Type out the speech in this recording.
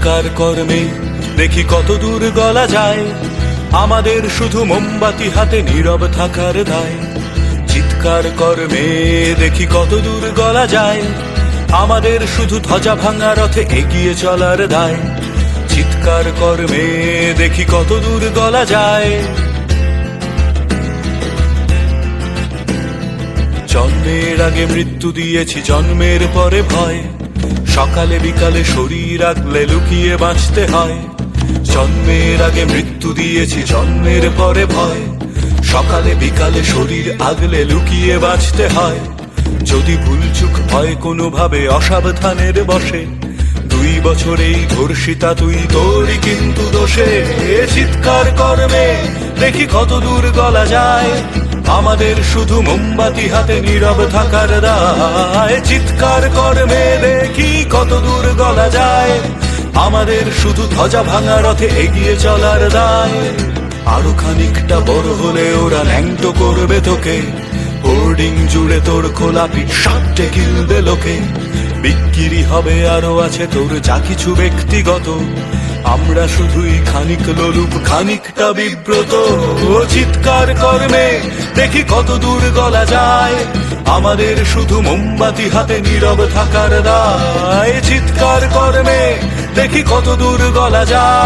চিৎকার কর্মে, দেখি কত দূর গলা যায়। আমাদের শুধু মোমবাতি হাতে নীরব থাকার দায়। চিৎকার কর্মে, দেখি কত দূর গলা যায়। আমাদের শুধু ধ্বজা ভাঙা রথে এগিয়ে চলার দায়। চিৎকার কর্মে, দেখি কত দূর গলা যায়। জন্মের আগে মৃত্যু দিয়েছি, জন্মের পরে ভয়। সকালে বিকালে শরীর আগলে লুকিয়ে বাঁচতে হয়। জন্মের আগে মৃত্যু দিয়েছি, জন্মের পরে ভয়। সকালে বিকালে শরীর আগলে লুকিয়ে বাঁচতে হয়। যদি ভুলচুক হয় কোনোভাবে অসাবধানের বসে দুই বছরেই ধর্ষিতা তুই তোরই কিন্তু দোষে। চিৎকার করবে দেখি কত দূর গলা যায়। আমাদের শুধু মোমবাতি হাতে নীরব থাকার দায়। চিৎকার করবে গলা যায়। আমাদের শুধু ধ্বজা ভাঙা রথে এগিয়ে চলার দায়। আরও খানিকটা বড় হলে ওরা ন্যাংটো করবে তোকে। হোর্ডিং জুড়ে তোর খোলা পিঠ সাপটে গিলবে লোকে। বিক্রি হবে আরও আছে তোর যা কিছু ব্যক্তিগত। আমরা শুধুই খানিক লোলুপ, খানিকটা বিব্রত। ও চিৎকার কর্মে দেখি কত দূর গলা যায়। আমাদের শুধু মোমবাতি হাতে নীরব থাকার দায়। চিৎকার কর্মে দেখি কত দূর গলা যায়